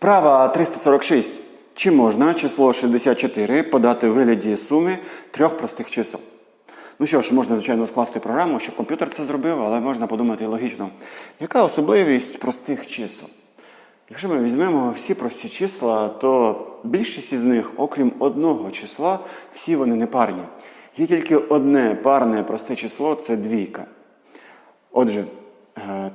Вправа 346. Чи можна число 64 подати у вигляді суми трьох простих чисел? Ну що ж, можна, звичайно, скласти програму, щоб комп'ютер це зробив, але можна подумати логічно. Яка особливість простих чисел? Якщо ми візьмемо всі прості числа, то більшість із них, окрім одного числа, всі вони непарні. Є тільки одне парне просте число це двійка. Отже,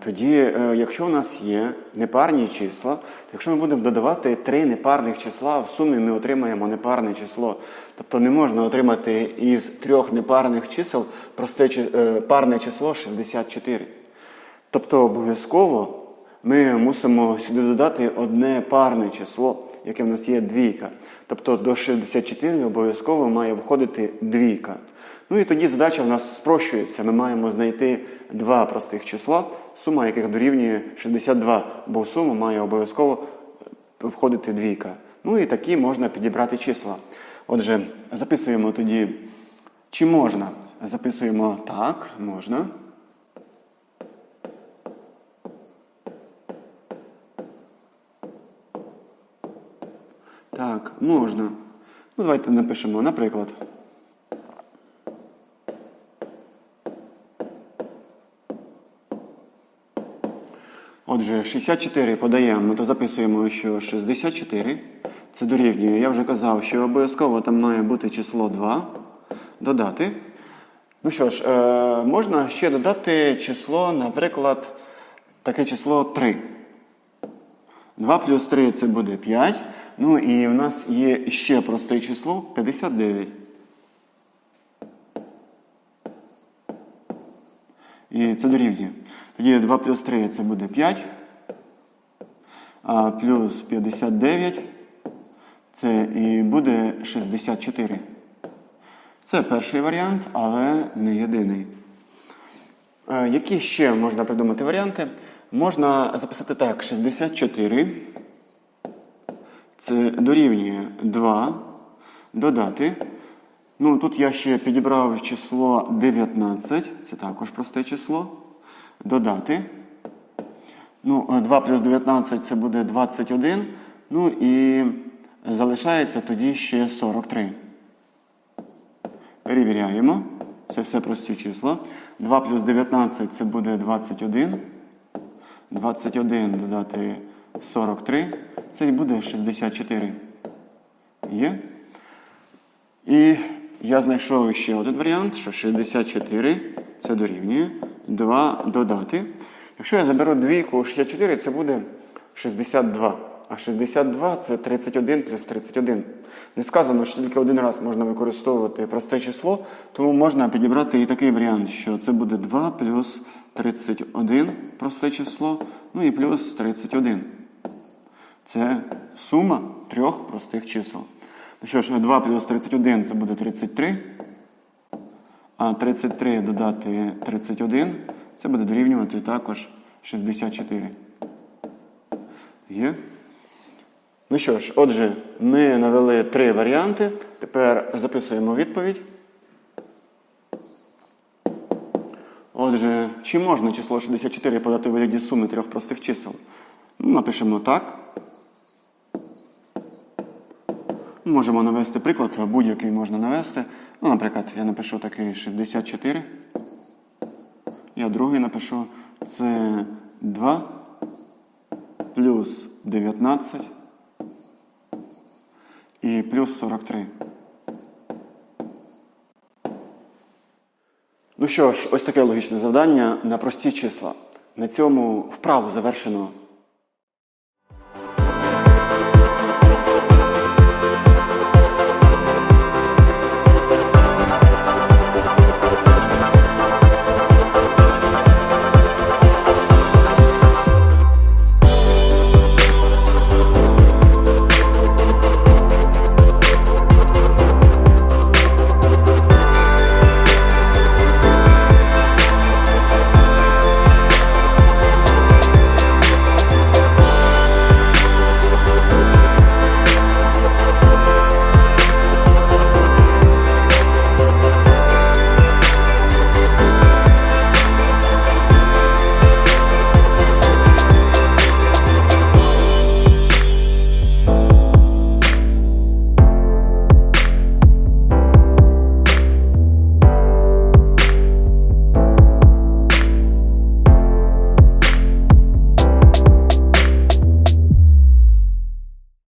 тоді, е, якщо у нас є непарні числа, то якщо ми будемо додавати три непарних числа, в сумі ми отримаємо непарне число. Тобто не можна отримати із трьох непарних чисел просте е, парне число 64. Тобто обов'язково ми мусимо сюди додати одне парне число, яке в нас є двійка. Тобто до 64 обов'язково має входити двійка. Ну і тоді задача в нас спрощується. Ми маємо знайти два простих числа, сума яких дорівнює 62, бо в суму має обов'язково входити двійка. Ну і такі можна підібрати числа. Отже, записуємо тоді, чи можна. Записуємо так, можна. Так, можна. Ну, давайте напишемо, наприклад. Отже, 64 подаємо, то записуємо, що 64 це дорівнює. Я вже казав, що обов'язково там має бути число 2. Додати. Ну що ж, е, можна ще додати число, наприклад, таке число 3. 2 плюс 3 це буде 5. Ну і в нас є ще просте число 59. І це дорівнює. Тоді 2 плюс 3 це буде 5. А плюс 59 це і буде 64. Це перший варіант, але не єдиний. Е, Які ще можна придумати варіанти? Можна записати так: 64. Це дорівнює 2. Додати. Ну, тут я ще підібрав число 19. Це також просте число. Додати. Ну, е, 2 плюс 19 це буде 21. Ну і залишається тоді ще 43. Перевіряємо. Це все прості числа. 2 плюс 19 це буде 21. 21 додати 43. Це і буде 64. Є? І я знайшов ще один варіант, що 64 це дорівнює 2 додати. Якщо я заберу двійку 64, це буде 62. А 62 це 31 плюс 31. Не сказано, що тільки один раз можна використовувати просте число, тому можна підібрати і такий варіант, що це буде 2 плюс 31 просте число, ну і плюс 31. Це сума трьох простих чисел. Ну що ж, 2 плюс 31 це буде 33. А 33 додати 31 це буде дорівнювати також 64. Є? Ну що ж, отже, ми навели три варіанти. Тепер записуємо відповідь. Отже, чи можна число 64 подати у вигляді суми трьох простих чисел? Ну, напишемо так. Можемо навести приклад, будь-який можна навести. Ну, наприклад, я напишу такий 64. Я другий напишу. Це 2 плюс 19 і плюс 43. Ну що ж, ось таке логічне завдання на прості числа. На цьому вправу завершено.